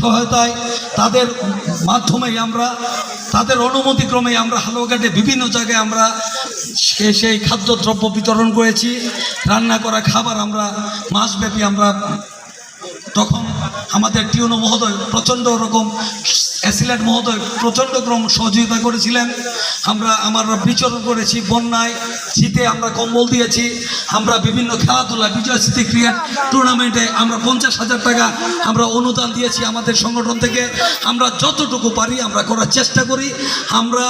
সহায়তায় তাদের মাধ্যমে আমরা, তাদের অনুমতিক্রমে আমরা হালুয়াঘাটে বিভিন্ন জায়গায় আমরা সে- সেই খাদ্যদ্রব্য বিতরণ করেছি, রান্না করা খাবার আমরা মাসব্যাপী আমরা তখন আমাদের টিউনো মহোদয় প্রচণ্ড রকম অ্যাসিলেট মহোদয় প্রচণ্ড ক্রম সহযোগিতা করেছিলেন। আমরা আমরা বিচরণ করেছি বন্যায়, শীতে আমরা কম্বল দিয়েছি, আমরা বিভিন্ন খেলাধুলা, বিজয় স্মৃতি ক্রিয়া টুর্নামেন্টে আমরা পঞ্চাশ হাজার টাকা আমরা অনুদান দিয়েছি আমাদের সংগঠন থেকে। আমরা যতটুকু পারি আমরা করার চেষ্টা করি। আমরা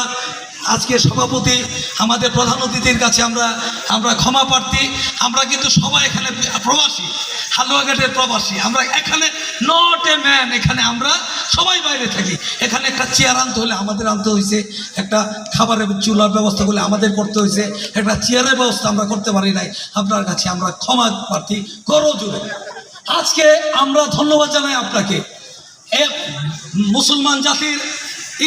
আজকে সভাপতি আমাদের প্রধান অতিথির কাছে আমরা আমরা ক্ষমা প্রার্থী। আমরা কিন্তু সবাই এখানে প্রবাসী, হালুয়াঘাটের প্রবাসী। আমরা এখানে নট এ ম্যান এখানে আমরা সবাই বাইরে থাকি। এখানে একটা চেয়ার আনতে হলে আমাদের আনতে হয়েছে একটা খাবারের চুলার ব্যবস্থা করলে আমাদের করতে হয়েছে একটা চেয়ারের ব্যবস্থা আমরা করতে পারি নাই। আপনার কাছে আমরা ক্ষমা প্রার্থী করো জুড়ে আজকে আমরা ধন্যবাদ জানাই আপনাকে। মুসলমান জাতির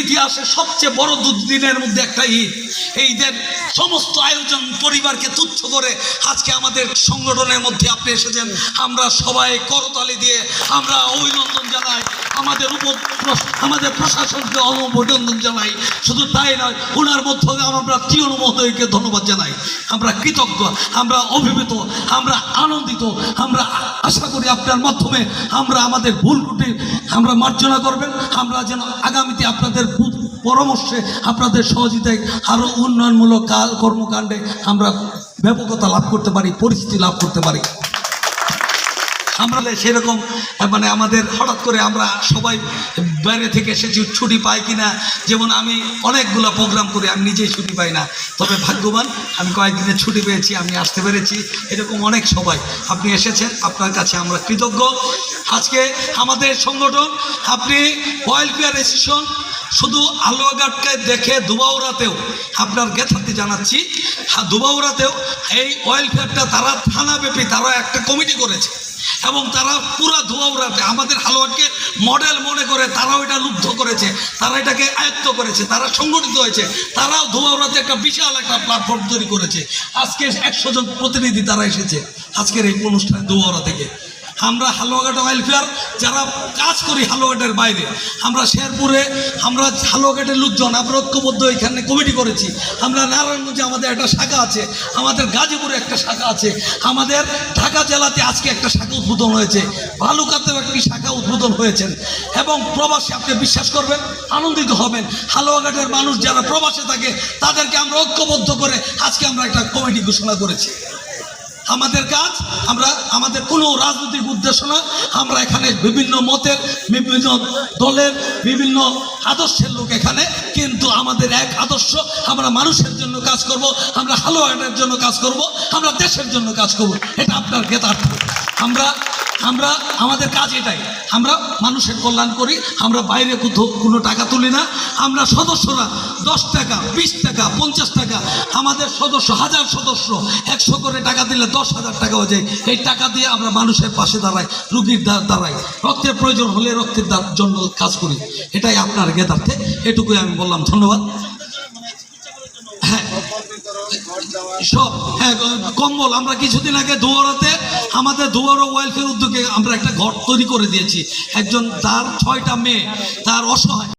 ইতিহাসে সবচেয়ে বড় দুদিনের মধ্যে একটা ঈদ। এই ঈদের সমস্ত আয়োজন পরিবারকে তুচ্ছ করে আজকে আমাদের সংগঠনের মধ্যে আপনি এসেছেন। আমরা সবাই করতালি দিয়ে আমরা অভিনন্দন জানাই। আমাদের উপ আমাদের প্রশাসনকে অভিনন্দন জানাই। শুধু তাই নয় ওনার মধ্যে আমরা ত্রিয়ন মহোদয়কে ধন্যবাদ জানাই। আমরা কৃতজ্ঞ, আমরা অভিভূত, আমরা আনন্দিত। আমরা আশা করি আপনার মাধ্যমে আমরা আমাদের ভুল ত্রুটি আমরা মার্জনা করবেন। আমরা যেন আগামীতে আপনাদের পরামর্শে আপনাদের সহযোগিতায় আরও উন্নয়নমূলক কাল কর্মকাণ্ডে আমরা ব্যাপকতা লাভ করতে পারি, পরিস্থিতি লাভ করতে পারি। আমরা সেরকম মানে আমাদের হঠাৎ করে আমরা সবাই বাইরে থেকে এসেছি ছুটি পাই কিনা যেমন আমি অনেকগুলো প্রোগ্রাম করি আমি নিজেই ছুটি পাই না। তবে ভাগ্যবান আমি কয়েকদিনের ছুটি পেয়েছি আমি আসতে পেরেছি। এরকম অনেক সবাই। আপনি এসেছেন আপনার কাছে আমরা কৃতজ্ঞ। আজকে আমাদের সংগঠন আপনি ওয়েলফেয়ার অ্যাসোসিয়েশন শুধু আলোয়াঘাটকে দেখে দুবাউরাতেও আপনার জ্ঞাতার্থে জানাচ্ছি। হ্যাঁ, দুবাউরাতেও এই ওয়েলফেয়ারটা তারা থানাব্যাপী তারা একটা কমিটি করেছে। এবং তারা পুরা ধোয়াউরাতে আমাদের হালুয়াটকে মডেল মনে করে তারাও এটা লুব্ধ করেছে, তারা এটাকে আয়ত্ত করেছে, তারা সংগঠিত হয়েছে, তারাও ধোয়াউরাতে একটা বিশাল একটা প্ল্যাটফর্ম তৈরি করেছে। আজকে একশো জন প্রতিনিধি তারা এসেছে আজকের এই অনুষ্ঠানে ধোয়াউরা থেকে। আমরা হালুয়াঘাট ওয়েলফেয়ার যারা কাজ করি হালুয়াঘাটের বাইরে, আমরা শেরপুরে, আমরা হালুয়াঘাটের লোকজন, আমরা ঐক্যবদ্ধ এখানে কমিটি করেছি। আমরা নারায়ণগঞ্জে আমাদের একটা শাখা আছে, আমাদের গাজীপুরে একটা শাখা আছে, আমাদের ঢাকা জেলাতে আজকে একটা শাখা উদ্বোধন হয়েছে। ভালুকাতেও একটি শাখা উদ্বোধন হয়েছেন এবং প্রবাসী, আপনি বিশ্বাস করবেন, আনন্দিত হবেন। হালুয়াঘাটের মানুষ যারা প্রবাসে থাকে, তাদেরকে আমরা ঐক্যবদ্ধ করে আজকে আমরা একটা কমিটি ঘোষণা করেছি। আমাদের কাজ, আমরা, আমাদের কোনো রাজনৈতিক উদ্দেশ্য না। আমরা এখানে বিভিন্ন মতের, বিভিন্ন দলের, বিভিন্ন আদর্শের লোক এখানে। কিন্তু আমাদের এক আদর্শ, আমরা মানুষের জন্য কাজ করব, আমরা হালোয়ানের জন্য কাজ করব, আমরা দেশের জন্য কাজ করব। এটা আপনার জ্ঞাতার্থ। আমরা আমরা, আমাদের কাজ এটাই। আমরা মানুষের কল্যাণ করি, আমরা বাইরে কোথাও কোনো টাকা তুলি না। আমরা সদস্যরা দশ টাকা, বিশ টাকা, পঞ্চাশ টাকা, আমাদের সদস্য, হাজার সদস্য, একশো করে টাকা দিলে দশ হাজার টাকা হয়ে যায়। এই টাকা দিয়ে আমরা মানুষের পাশে দাঁড়াই, রুগীর দাঁড়াই। রক্তের প্রয়োজন হলে রক্তের জন্য কাজ করি। এটাই আপনার জ্ঞাতার্থে এটুকুই আমি বললাম। ধন্যবাদ। হ্যাঁ। সব হ্যাঁ কম্বল। আমরা কিছুদিন আগে দুয়ারাতে আমাদের দুয়ার ওয়েলফেয়ার উদ্যোগে আমরা একটা ঘর তৈরি করে দিয়েছি। একজন তার ছয়টা মেয়ে, তার অসহায়।